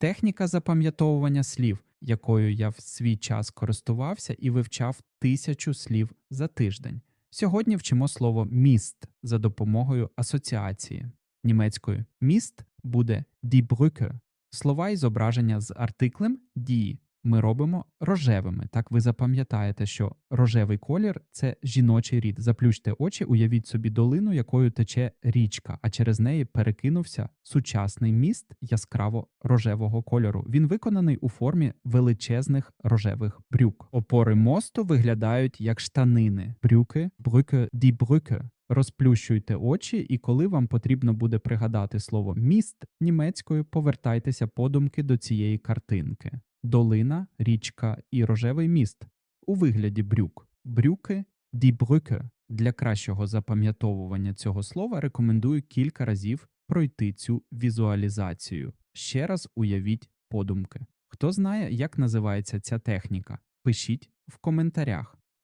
Техніка запам'ятовування слів, якою я в свій час користувався і вивчав тисячу слів за тиждень. Сьогодні вчимо слово міст за допомогою асоціації. Німецькою міст буде die Brücke. Слова і зображення з артиклем die ми робимо рожевими. Так ви запам'ятаєте, що рожевий колір це жіночий рід. Заплющте очі, уявіть собі долину, якою тече річка, а через неї перекинувся сучасний міст яскраво рожевого кольору. Він виконаний у формі величезних рожевих брюк. Опори мосту виглядають як штанини. Брюки, брюки, Brücke. Розплющуйте очі, і коли вам потрібно буде пригадати слово міст німецькою, повертайтеся подумки до цієї картинки. Долина, річка і рожевий міст у вигляді брюк. Брюки Brücke. Для кращого запам'ятовування цього слова рекомендую кілька разів пройти цю візуалізацію. Ще раз уявіть подумки. Хто знає, як називається ця техніка? Пишіть в коментарях.